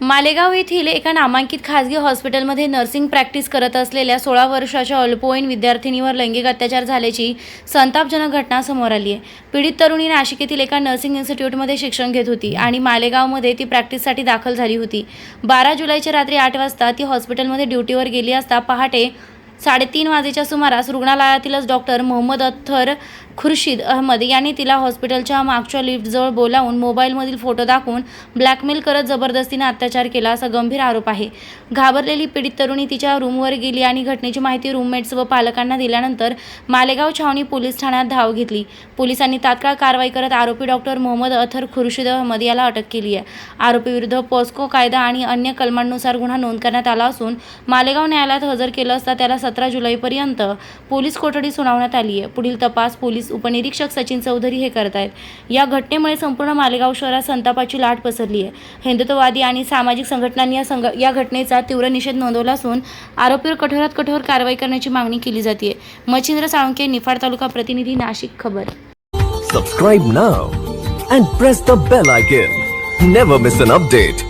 मालेगाव येथील एका नामांकित खासगी हॉस्पिटलमध्ये नर्सिंग प्रॅक्टिस करत असलेल्या सोळा वर्षाच्या अल्पवयीन विद्यार्थिनीवर लैंगिक अत्याचार झाल्याची संतापजनक घटना समोर आली आहे. पीडित तरुणी नाशिक येथील एका नर्सिंग इन्स्टिट्यूटमध्ये शिक्षण घेत होती आणि मालेगावमध्ये ती प्रॅक्टिससाठी दाखल झाली होती. बारा जुलैच्या रात्री आठ वाजता ती हॉस्पिटलमध्ये ड्युटीवर गेली असता पहाटे साडेतीन वाजेच्या सुमारास रुग्णालयातीलच डॉक्टर मोहम्मद अथर खुर्शीद अहमद यांनी तिला हॉस्पिटलच्या मागच्या लिफ्टजवळ बोलावून मोबाईलमधील फोटो दाखवून ब्लॅकमेल करत जबरदस्तीने अत्याचार केला असा गंभीर आरोप आहे. घाबरलेली पीडित तरुणी तिच्या रूमवर गेली आणि घटनेची माहिती रूममेट्स व पालकांना दिल्यानंतर मालेगाव छावणी पोलीस ठाण्यात धाव घेतली. पोलिसांनी तात्काळ कारवाई करत आरोपी डॉक्टर मोहम्मद अथर खुर्शीद अहमद याला अटक केली आहे. आरोपीविरुद्ध पॉस्को कायदा आणि अन्य कलमांनुसार गुन्हा नोंद करण्यात आला असून मालेगाव न्यायालयात हजर केलं असता त्याला सतरा जुलैपर्यंत पोलीस कोठडी सुनावण्यात आली आहे. पुढील तपास पोलीस उपनिरीक्षक सचिन चौधरी हे करत आहेत. या घटनेमुळे संपूर्ण मालेगाव शहरात संतापाची लाट पसरली आहे. हिंदुत्ववादी आणि सामाजिक संघटनांनी या संघ या घटनेचा तीव्र निषेध नोंदवला असून आरोपीवर कठोरात कठोर कारवाई करण्याची मागणी केली जाते. मच्छिंद्र साळुंके निफाड तालुका प्रतिनिधी Nashik Khabar. Subscribe now and press the bell icon never miss an update